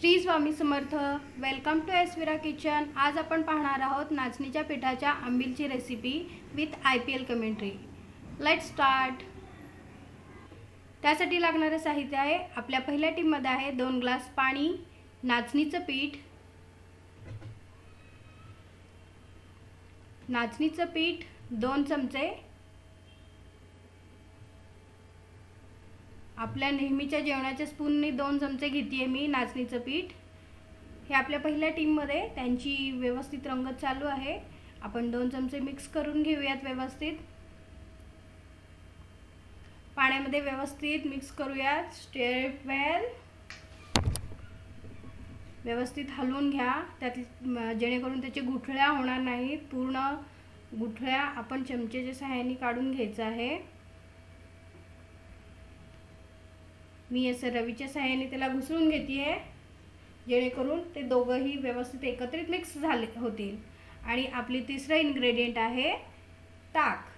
Shri Swami Samarth welcome to एसविरा kitchen आज आपण पाहणार आहोत नाचणीच्या पिठाच्या आंबीलची recipe with I P L commentary let start त्यासाठी लागणारं साहित्य आहे आपल्या पहिल्या टीममध्ये आहे दोन ग्लास पाणी नाचणीचं पीठ. नाचणीचं पीठ दोन चमचे आपल्या नेहमीच्या जेवणाच्या स्पूननी दोन चमचे घेते आहे मी नाचणीचं पीठ. हे आपल्या पहिल्या टीममध्ये त्यांची व्यवस्थित रंगत चालू आहे. आपण दोन चमचे मिक्स करून घेऊयात व्यवस्थित. पाण्यामध्ये व्यवस्थित मिक्स करूयात. स्टेप वेल व्यवस्थित हलवून घ्या. त्यात जेणेकरून त्याचे गुठळ्या होणार नाहीत. पूर्ण गुठळ्या आपण चमचेच्या सहाय्याने काढून घ्यायचं आहे. मी असं रवीच्या सहाय्याने त्याला घुसळून घेते आहे जेणेकरून ते दोघंही व्यवस्थित एकत्रित मिक्स झाले होतील. आणि आपली तिसरं इन्ग्रेडियंट आहे ताक.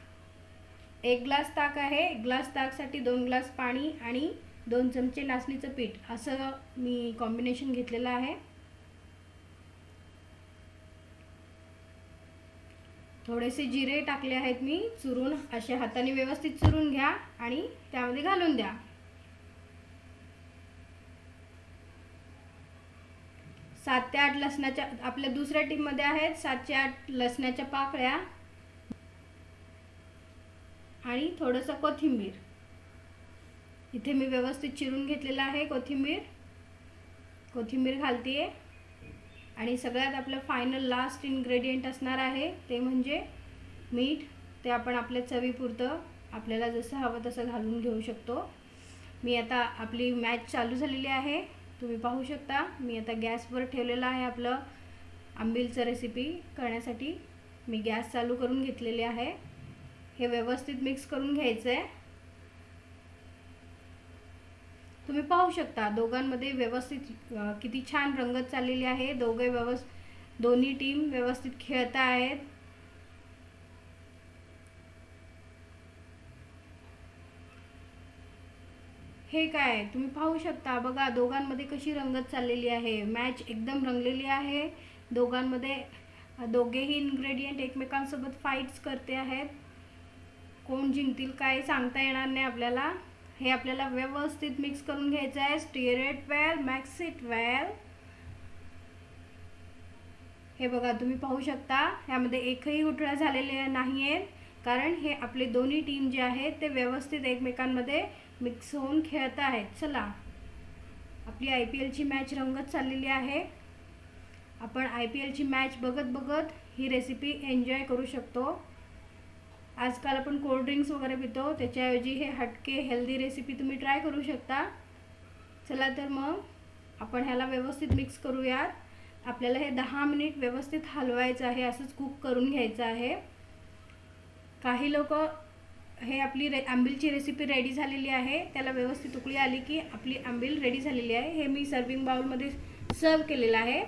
एक ग्लास ताक आहे. एक ग्लास ताकसाठी दोन ग्लास पाणी आणि दोन चमचे नाचणीचं पीठ. असं मी कॉम्बिनेशन घेतलेलं आहे. थोडेसे जिरे टाकले आहेत मी. चुरून असे हाताने व्यवस्थित चुरून घ्या आणि त्यामध्ये घालून द्या. सात ते आठ लसणाच्या आपल्या दुसऱ्या टीममध्ये आहेत सातशे आठ लसणाच्या पाकळ्या आणि थोडंसं कोथिंबीर. इथे मी व्यवस्थित चिरून घेतलेलं आहे कोथिंबीर. कोथिंबीर घालते आणि सगळ्यात आपलं फायनल लास्ट इन्ग्रेडियंट असणार आहे ते म्हणजे मीठ. ते आपण आपल्या चवीपुरतं आपल्याला जसं हवं तसं घालून घेऊ शकतो. मी आता आपली मॅच चालू झालेली आहे. तुम्ही पाहू शकता. मी आता गॅसवर ठेवलेलं आहे आपलं आंबीलचं रेसिपी करण्यासाठी. मी गॅस चालू करून घेतलेली आहे. हे व्यवस्थित मिक्स करून घ्यायचं आहे तुम्ही पाहू शकता दोघांमध्ये व्यवस्थित किती छान रंगत चाललेली आहे. दोघे व्यवस् दोन्ही टीम व्यवस्थित खेळत आहेत हे काय तुम्ही पाहू शकता बघा दोघांमध्ये कशी रंगत चाललेली आहे. मॅच एकदम रंगलेली आहे. दोघांमध्ये दोघेही इन्ग्रेडियंट एकमेकांसोबत फाईट्स करते आहेत. कोण जिंकतील काय सांगता येणार नाही आपल्याला. हे आपल्याला व्यवस्थित मिक्स करून घ्यायचं आहे. स्टीअर वेल मॅक्सिट वेल हे बघा तुम्ही पाहू शकता ह्यामध्ये एकही गुठळ्या झालेल्या नाही आहेत कारण हे आपले दोन्ही टीम जे आहेत ते व्यवस्थित एकमेकांमध्ये मिक्स होऊन खेळत आहेत. चला. आपली आय पी एलची मॅच रंगत चाललेली आहे. आपण आय पी एलची मॅच बघत बघत ही रेसिपी एन्जॉय करू शकतो. आजकाल आपण कोल्ड्रिंक्स वगैरे पितो. त्याच्याऐवजी हे हटके हेल्दी रेसिपी तुम्ही ट्राय करू शकता. चला तर मग आपण ह्याला व्यवस्थित मिक्स करूयात. आपल्याला हे दहा मिनिट व्यवस्थित हलवायचं आहे. असंच कुक करून घ्यायचं आहे. काही लोक हे आपली रे आंबीलची रेसिपी रेडी झालेली आहे. त्याला व्यवस्थित उकळी आली की आपली आंबील रेडी झालेली आहे. हे मी सर्विंग बाउलमध्ये सर्व केलेलं आहे.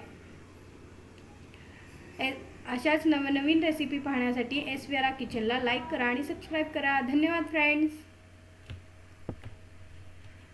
ए अशाच नवनवीन रेसिपी पाहण्यासाठी एस व्यारा आर किचनला लाईक करा आणि सबस्क्राईब करा. धन्यवाद फ्रेंड्स